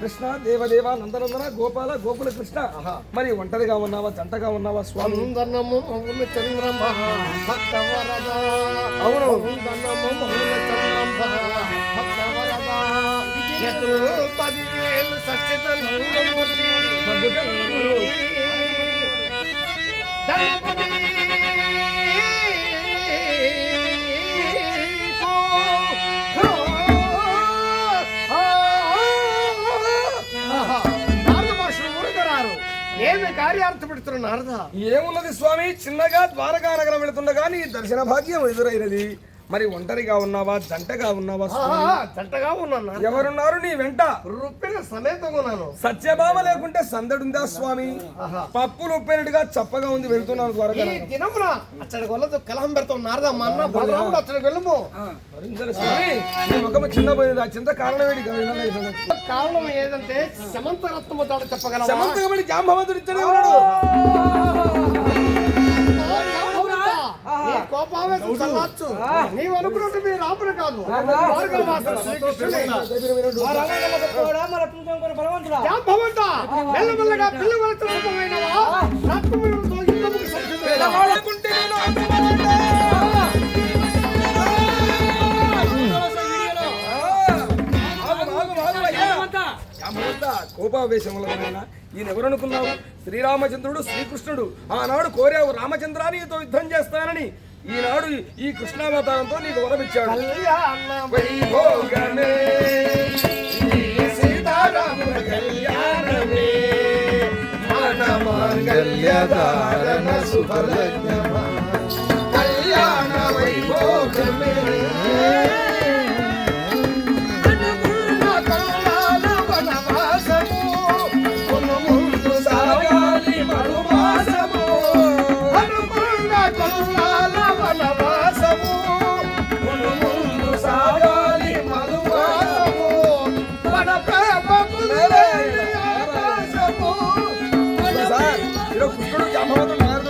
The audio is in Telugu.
కృష్ణ దేవదేవ నందనందన గోపాల గోకుల కృష్ణ మరి ఒంటరిగా ఉన్నావా జంటగా ఉన్నావా స్వామి? అవును. పదివేలు సచ్చిదానందమూర్తి ఏమి కార్యార్థ పెడుతున్న నారద? ఏమున్నది స్వామి? చిన్నగా ద్వారకా నగరం వెళుతుండగా నీ దర్శన భాగ్యం ఎదురైనది. మరి ఒంటరిగా ఉన్నావా? జంటగా ఉన్నావా? జంటగా ఉన్నాను? ఎవరున్నారు నీ వెంట? రుప్పిన సమేతంగా ఉన్నాను. సత్యభామ లేకుంటే సందడుందా స్వామి? ఆహా. పప్పులు ఉప్పినట్టుగా చప్పగా ఉంది వెళ్తున్నాను నగరం. దినమున అచ్చడి వల్లదు కలహం పెడతాం నారద మా అన్న బలరాముడు అచ్చడి వెళ్ళము భరించరు స్వామి. నీ ముఖము చిన్న పోయింది ఆ చింత కారణం ఏంటి కారణం ఏదంటే సమంత రత్నము తాడు చెప్పగలవా? సమంతకమణి జాంబవంతుడు ఇక్కడే ఉన్నాడు. నీవు అనుకున్నట్టు రాముడు కాదు మెల్లమెల్లగా పిల్లవలతో కోపావేశములైన ఈయన ఎవరనుకున్నావు శ్రీరామచంద్రుడు శ్రీకృష్ణుడు ఆనాడు కోరావు రామచంద్ర నీతో యుద్ధం చేస్తానని ఈనాడు ఈ కృష్ణావతారంతో నీకు వరమిచ్చాడు కళ్యాణం. వైభోగమే. ఈ సీతారాముల కళ్యాణమే. మన మాంగళ్యధారణ శుభలగ్నమా. ধন্যবাদ